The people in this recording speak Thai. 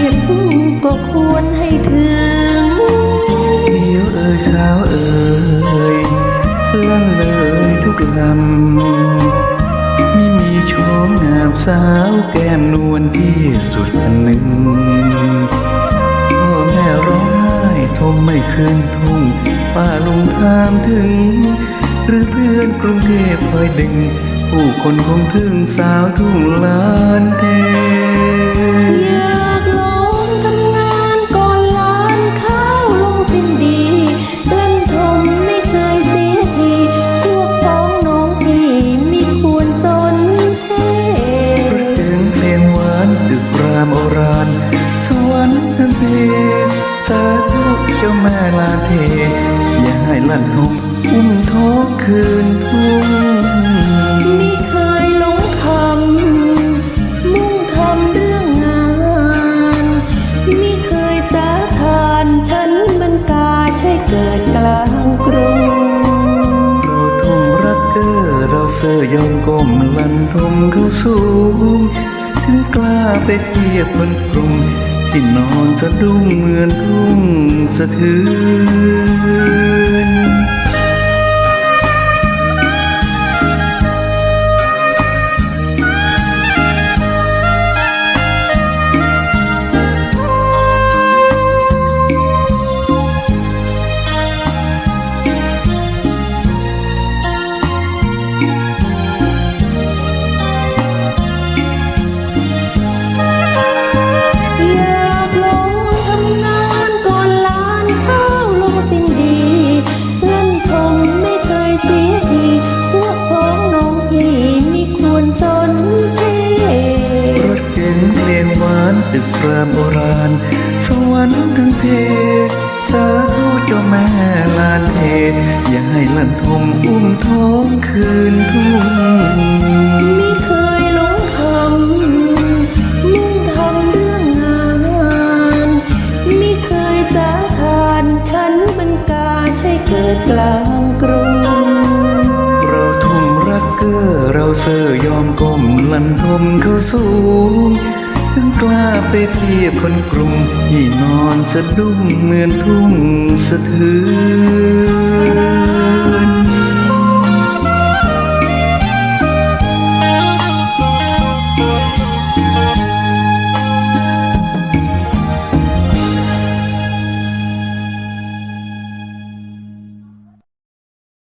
เห็นทุกงก็ควรให้ถึงเดียวเอ่ยเช้าเอ่ยลั่นเลยทุกลำไม่มีโชมงามสาวแก้มนวลที่สุดคนหนึ่งพ่อแม่ร้องไห้ทมไม่คืนทุ่งป้าลงทามถึง หรือเพื่อนกรุงเทพคอยดึง ผู้คนคงถึงสาวทุ่งลา เจ้าแม่ลาเท อย่าให้ลั่นทมอุ้มท้องคืนทุ่งไม่เคยหลงคำมุ่งทำเรื่องงานไม่เคยสาทานฉันมันกาใช่เกิดกลางกรุงเราทุ่งรักเกอเราเสยยอมก้มลันทมเขาสูง ถึงกล้าไปเทียบคนกรุง ที่นอนสะดุ้งเหมือนทุ่งสะเทือนานตึกรามโบราณสวรรค์ทั้งเพ สาธุเจ้าแม่ลานเทอย่าให้ลั่นทมอุ้มท้องคืนทุ่งไม่เคยหลงคำมุ่งทำเรื่องงานไม่เคยสาทานฉันมันกาใช่เกิดกลางกรุงเราทุ่มรักเกอเราเสยยอมก้มลันทมเขาสูง ถึงกล้าไปเทียบคนกรุงที่นอนสะดุ้งเหมือนทุ่งสะเทือน